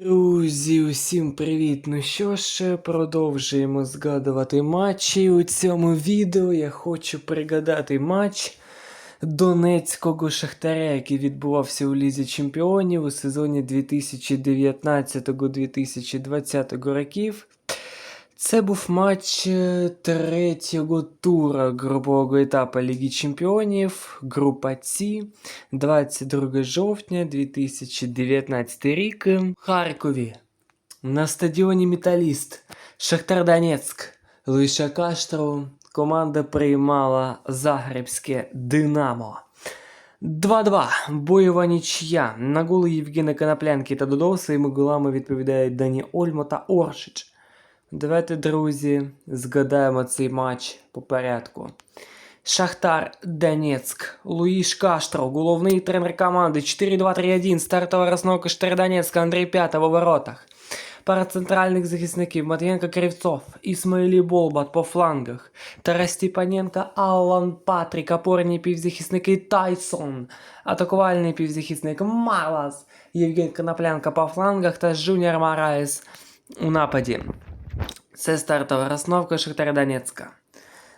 Друзі, усім привіт! Ну що ж, продовжуємо згадувати матчі. У цьому відео я хочу пригадати матч Донецького Шахтаря, який відбувався у Лізі Чемпіонів у сезоні 2019-2020 років. Це був матч е, третього тура групового етапу Ліги Чемпіонів, група С, 22 жовтня 2019 рік Харкові. На стадіоні Металіст Шахтар Донецьк Лиша Каштру команда приймала Загребське Динамо. 2-2. Бойова нічия. На голи Євгена Коноплянки та Додо своїми голами відповідають Дані Ольмо та Оршич. Давайте, друзі, згадаємо цей матч по порядку. Шахтар Донецьк. Луїш Каштро, головний тренер команди 4-2-3-1, стартова розновка Шахтар Донецька, Андрій П'ята в воротах. Пара центральних захисників Матвієнко Кривцов, Ісмаїлі Болбат по флангах, Тарас Степаненко, Аллан Патрік, опорні півзахисники Тайсон, атакувальний півзахисник Марлас, Євген Коноплянка по флангах та Жуніор Мараєс у нападі. Це стартова розновка Шахтаря Донецька.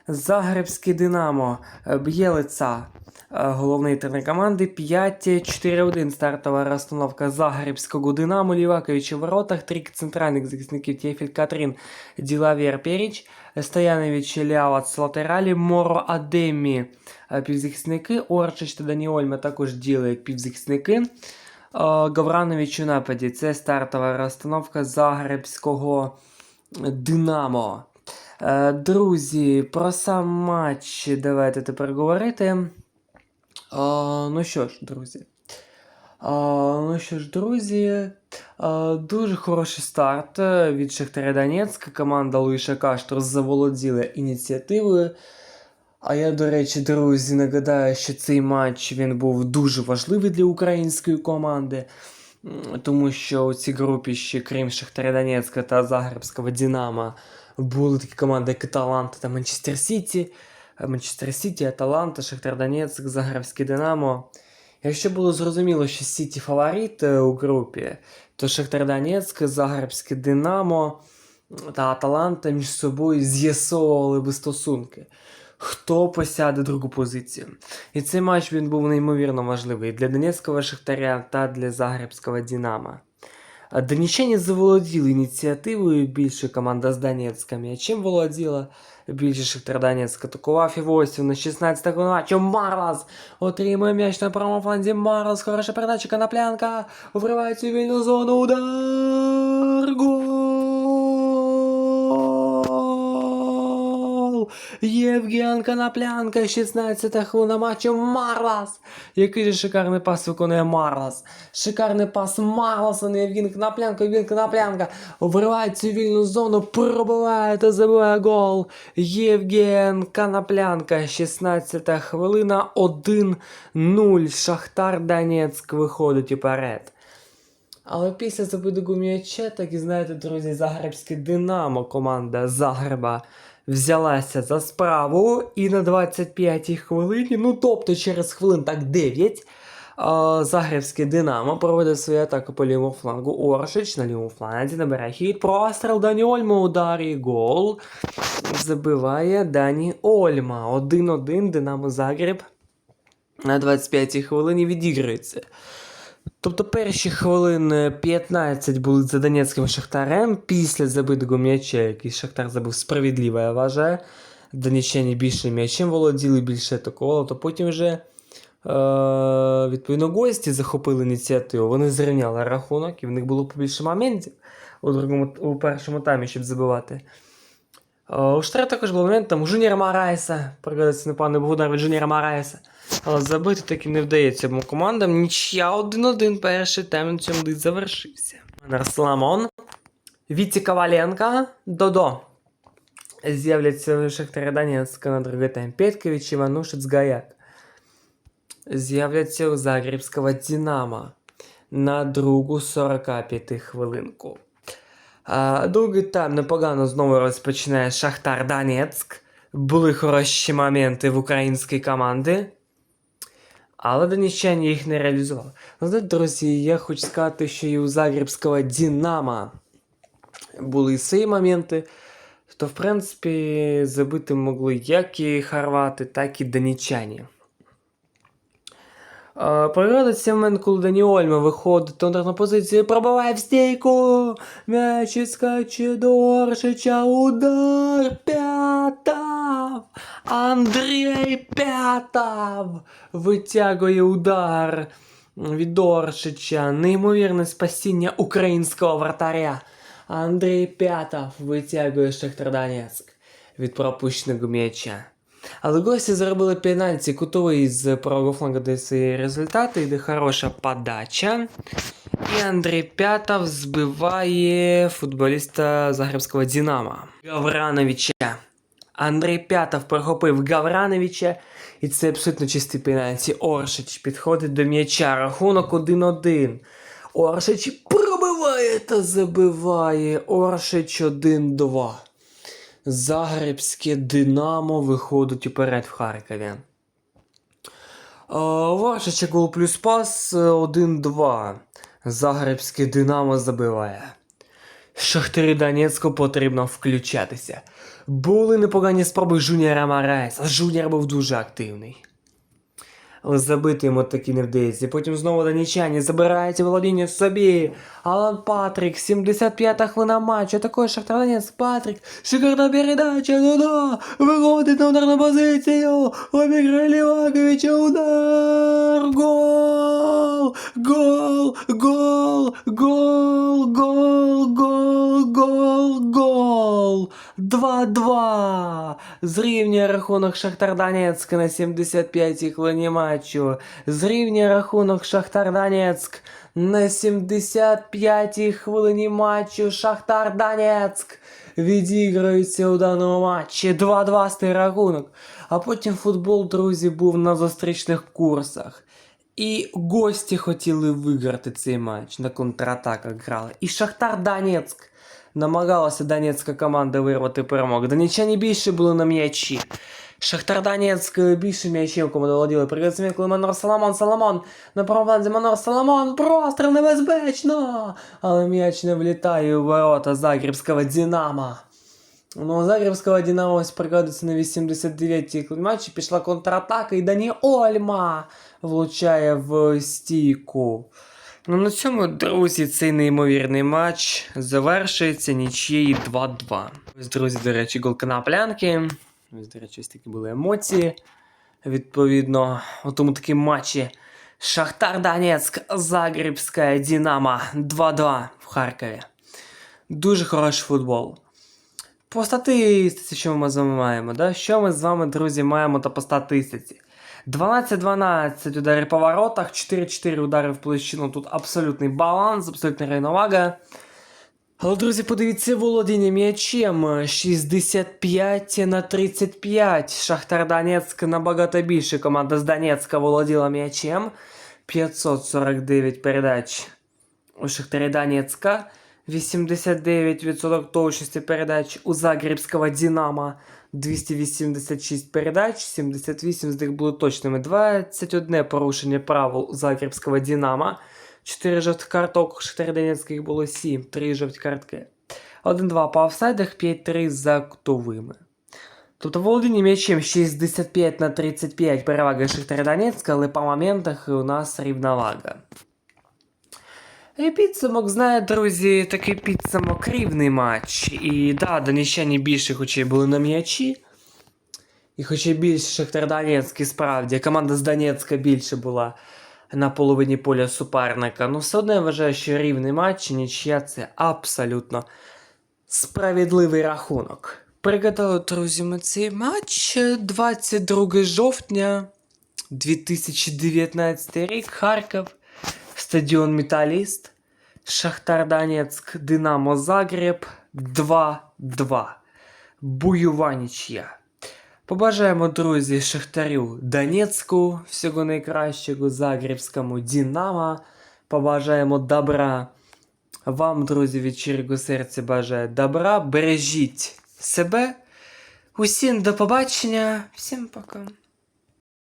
Загребський Динамо, е, Б'єлиця, е, головний тренер команди 5-4-1. Стартова розстановка Загребського Динамо, Лівакович у воротах, три центральних захисників Тєфіль Катрін, Ділавєр Періч, Стоянович Лявац латералі, Моро Адемі е, півзахисники, Орчич та Даніольма також діли як півзахисники. Гавранович у нападі. Це стартова розстановка Загребського Динамо. Е, Друзі, про сам матч давайте тепер говорити. Е, Ну що ж, друзі. Е, Ну що ж, друзі, дуже хороший старт від Шахтаря Донецька. Команда Луїша Каштор заволоділа ініціативою. А я, до речі, друзі, нагадаю, що цей матч він був дуже важливий для української команди. Тому що у цій групі ще, крім Шахтаря Донецька та Загребського Динамо, були такі команди, як Аталанта та Манчестер Сіті. Манчестер Сіті, Аталанта, Шахтар Донецьк, Загребський Динамо. Якщо було зрозуміло, що Сіті фаворит е, у групі, то Шахтар Донецьк, Загребське Динамо та Аталанта між собою з'ясовували би стосунки. Хто посяде другу позицію? І цей матч він був неймовірно важливий для Донецького Шахтаря та для Загребського Динамо. А Донеччані заволоділи ініціативою більше команда з Донецька м'ячем володіла. Більше Шахтар Донецьк атакував Івосів на 16-го матчу. Марлас отримує м'яч на правому фланзі. Марлас, хороша передача, Коноплянка. Вривається у вільну зону. Удар! Гол! Євген Коноплянка, 16-та хвилина матчу. Марлас! Який же шикарний пас виконує Марлас. Шикарний пас Марласа на Євген Коноплянка. Євген Коноплянка вривається у вільну зону, пробиває та забиває гол. Євген Коноплянка, 16-та хвилина, 1-0. Шахтар Донецьк виходить уперед. Але після забитого м'яча, так і знаєте, друзі, Загребське Динамо, команда Загреба, взялася за справу. І на 25-й хвилині, ну тобто через хвилин так 9, а, Загребське Динамо проводить свою атаку по лівому флангу. Оршич на лівому фланзі набирає хід. Простріл Дані Ольма удар і гол. Забиває Дані Ольма. 1-1 Динамо Загреб на 25-й хвилині відіграється. Тобто перші хвилини 15 були за Донецьким Шахтарем після забитого м'яча, який Шахтар забив справедливо, я вважаю. Донеччані більше м'ячем володіли, більше атакували, то потім вже е, відповідно гості захопили ініціативу. Вони зрівняли рахунок, і в них було побільше моментів у, другому, у першому таймі, щоб забивати. Е, У Штара також був момент там у Жуніора Марайса, пригадується непевно був удар від Жуніора Марайса. Але забити таки не вдається йому командам. Нічия 1-1 перший цьому десь завершився. Нарсламон. Віці Коваленка. Додо. З'являться Шахтаря Донецька на другий тайм. Петкович, Іванушець, Гаяк. З'являться у Загребського Динамо на другу 45 хвилинку. Другий тайм непогано знову розпочинає Шахтар Донецьк. Були хороші моменти в українській команді. Але доніччані їх не реалізували. Ну, знаєте, друзі, я хочу сказати, що і у Загребського Динамо були свої моменти, то, в принципі, забити могли як і хорвати, так і донічані. Е, Проводить цей момент, коли Дані Ольма виходить на позицію, пробиває в стійку, м'яч іскаче до Оршича, удар, П'ятав, Андрій П'ятав. Витягує удар від Оршича, неймовірне спасіння українського вратаря. Андрій П'ятав. Витягує Шахтар Донецьк від пропущеного м'яча. Але гості зробили пенальті кутовий з правого флангу, де свої результати, йде хороша подача. І Андрій П'ятов збиває футболіста Загребського Динамо Гаврановича. Андрій П'ятов прохопив Гаврановича, і це абсолютно чистий пенальті. Оршич підходить до м'яча. Рахунок 1-1. Оршич пробиває та забиває. Оршич 1-2. Загребське Динамо виходить уперед в Харкові. Е, гол плюс пас е, 1-2. Загребське Динамо забиває. Шахтарі Донецьку потрібно включатися. Були непогані спроби Жуніора Мараеса. Жуніор був дуже активний. Але забити йому таки не вдається. Потім знову донічані забирають володіння собі. Алан Патрик, 75-та хвилина матчу. Також Шахтар Патрик. Шикарна передача, ну-да. Виходить на ударну позицію. Обіграє Ліваковича, удар. Гол! Гол! Гол! Гол! Гол! Гол! Гол! Гол! 2-2. Зрівнює рахунок Шахтар Донецьк на 75-й хвилині матчу. Зрівнює рахунок Шахтар Донецьк на 75-й хвилині матчу. Шахтар Донецьк відіграється у даному матчі. 2-2 стає рахунок. А потім футбол, друзі, був на зустрічних курсах. І гості хотіли виграти цей матч на контратаках грали. І Шахтар Донецьк намагалася донецька команда вирвати перемогу. Донеччані більше були на м'ячі. Шахтар Донецьк більше м'ячів команда володіли. Пригодиться коли Манор Соломон, Соломон на правому Манор Соломон, простріл небезпечно! Але м'яч не влітає у ворота Загребського Динамо. Ну, у Загребського Динамо ось пригодиться на 89-й матчі, пішла контратака і Дані Ольма влучає в стійку. Ну, на цьому, друзі, цей неймовірний матч завершується нічиєю 2-2. Ось, друзі, до речі, гол Коноплянки. Ось, до речі, такі були емоції. Відповідно, у тому такому матчі Шахтар Донецьк, Загребська Динамо 2-2 в Харкові. Дуже хороший футбол. По статистиці, що ми з вами маємо, да? Що ми з вами, друзі, маємо та по статистиці? 12-12 удари по воротах, 4-4 удари в площину. Тут абсолютний баланс, абсолютна рівновага. Але, друзі, подивіться володіння м'ячем 65 на 35. Шахтар Донецьк набагато більше. Команда з Донецька володіла м'ячем. 549 передач у Шахтарі Донецька. 89% точності передач у Загребського Динамо. 286 передач, 78 з них були точними. 21 порушення правил у Загребського Динамо. 4 жовтих карток, у Шахтаря Донецьких було 7, 3 жовті картки. 1-2 по офсайдах, 5-3 за кутовими. Тобто володіння м'ячем 65 на 35 перевага Шахтаря Донецька, але по моментах у нас рівновага. І підсумок, знаєте, друзі, такий підсумок рівний матч. І да, донеччані більше, хоча й були на м'ячі. І хоча більше Шахтар Донецький, справді, команда з Донецька більше була на половині поля суперника. Ну, все одно я вважаю, що рівний матч, нічия це абсолютно справедливий рахунок. Пригадали, друзі, ми цей матч 22 жовтня 2019 рік, Харків. Стадіон Металіст, Шахтар Донецьк, Динамо Загреб 2-2. Буйова нічия. Побажаємо, друзі, Шахтарю Донецьку, всього найкращого Загребському Динамо. Побажаємо добра. Вам, друзі, від щирого серця бажаю добра. Бережіть себе. Усім до побачення. Всім пока.